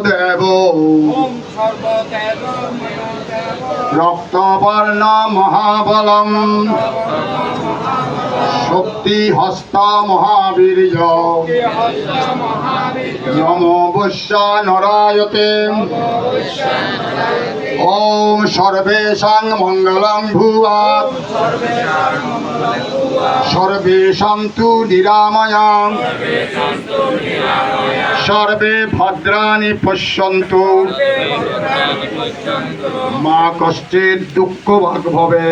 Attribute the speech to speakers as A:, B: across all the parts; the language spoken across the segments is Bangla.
A: দেব রক্তবর্ণ মহাবলম। শক্তি হস্ত মহাবীর্য। নম বৈশ্য নরায়তে। ওম সর্বেশাং মঙ্গলং ভুয়াৎ সর্বে সন্তু নিরাময়াং। সর্বে ভদ্রাণি পশ্যন্তু। মা কষ্টের দুঃখ ভাগ ভবে।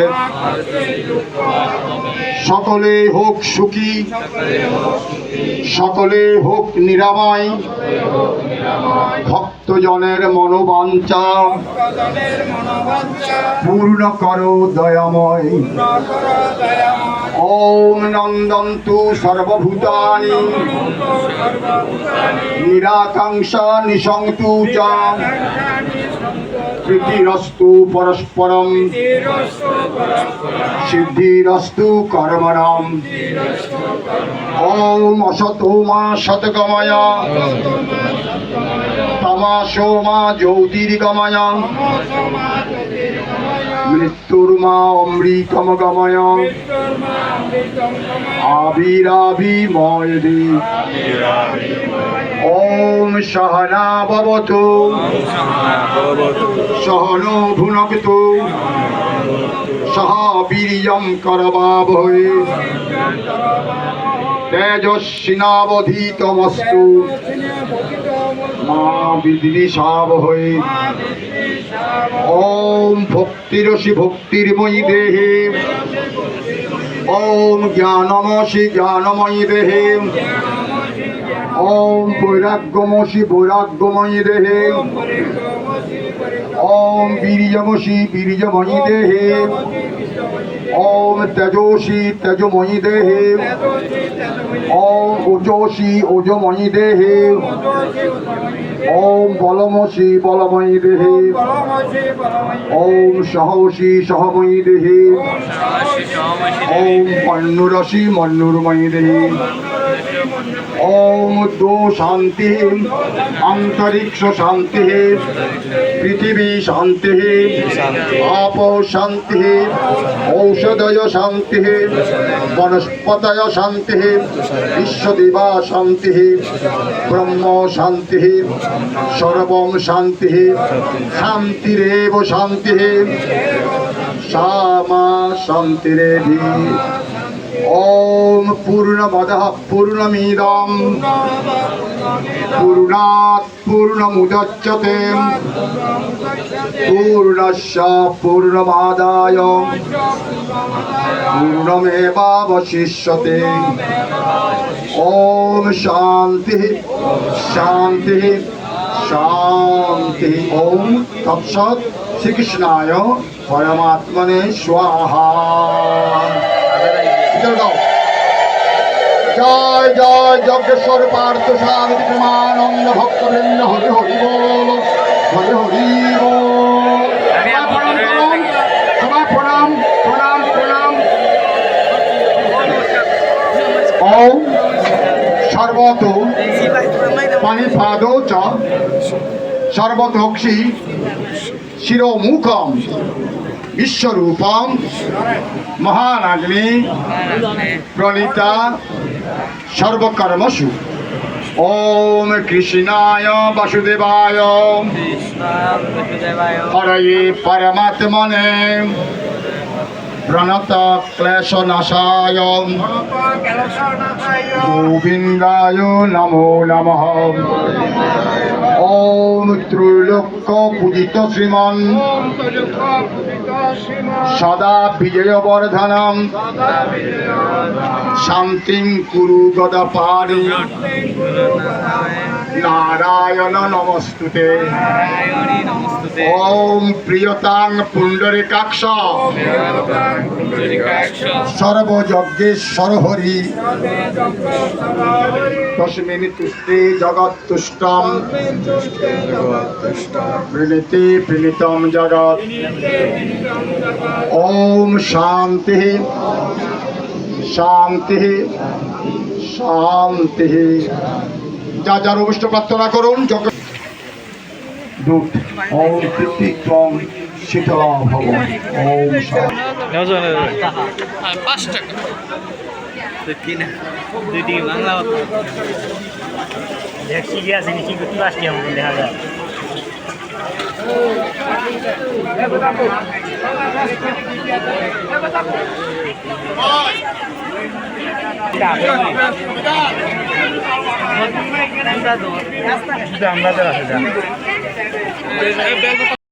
A: সকলে হোক সুখী। সকলে হোক নিরাময়। ভক্তজনের মনোবাঞ্ছা। পূর্ণ করো দয়াময়। ওম নন্দন্তু সর্বভূতানি। নিরাকাঙ্ক্ষা নিশংতু চ। প্রীতিরস্তু পরস্পরম। সিদ্ধিরস্তু কর্মণম। ওম অসতো মা শতগময় তমাসো মা জ্যোতির্গময়। মৃত্যুর মা অমৃতম গময় দে ওম সহনা ভবতু। সহনো ভুনক্তু। সহ করবাবহে তেজস্বিনাবধীতমস্তু। মা বিদ্বিষাবহে ওম ভক্তিরসি ভক্তির্ময়ী দেহে। ওম জ্ঞানমসি জ্ঞানময়ী দেহে। ওম বৈরাগ্যমসি বৈরাগ্যময়ী দেহে। ওম বীর্যমসি বীর্যময়ী দেহে ওম তেজসি তেজময়ী দেহে ওম ওজসি ওজময়ী দেহে ওম বলমসি বলময়ী দেহে ওম সহসি সহময়ী দেহে ওম মন্নুরসি মন্নুরময়ী দেহে ওম দো শান্তি অন্তরিক্ষ শান্তি পৃথিবী শান্তি আপ শান্তি ঔষধয় শান্তি বনস্পতয় শান্তি বিশ্বদেবা শান্তি ব্রহ্ম শান্তি সর্বম শান্তি শান্তিরেব শান্তি সামা শান্তিরেধি ওম পূর্ণমদ পূর্ণমিদম পূর্ণাৎ পূর্ণমুদচ্যতে পূর্ণস্য পূর্ণমাদায় পূর্ণমেবাবশিষ্যতে ওম শান্তি শান্তি শান্তি ওম তৎসৎ শ্রীকৃষ্ণায় পরমাত্মনে স্বাহা ভিতরে জয় জয় যজ্ঞেশ্বর পার্থ স্বামী প্রেমানন্দ ভক্তবৃন্দ হরি হরি বল হরি হরি সবাই প্রণাম প্রণাম প্রণাম ওম সর্বত পানিপাদ চ সর্বতক্ষি শিরোমুখম। বিশ্বরূপম মহানাগ্নি প্রণীতা সর্বকর্মসু। ওম কৃষ্ণায় বাসুদেবায়। হরয়ে পরমাত্মনে। প্রণত ক্লেশনাশায়। গোবিন্দায় নমো নমঃ। ওম ত্রৈলোক্য পূজিত শ্রীমন। সদা বিজয়বর্ধনম শান্তিম কুরু গদপারি নারায়ণ নমস্তুতে। ওম প্রিয়তাং পুণ্ডরিকাক্ষ। সর্বযজ্ঞেশ্বর হরি। তস্মিন তুষ্টে জগৎ তুষ্টম। প্রণীতে প্রণীতম জগৎ। ওম শান্তি। শান্তি। যা যার অভিষ্ট প্রার্থনা করুন যজ্ঞ দুধ ওম কীর্তিক্রম শীতলা ভব ওম
B: পাঁচ টাকা দুটি বাংলা
C: দেখছি গিয়ে আছে করতে পারছি আমাকে দেখা যায় আমরা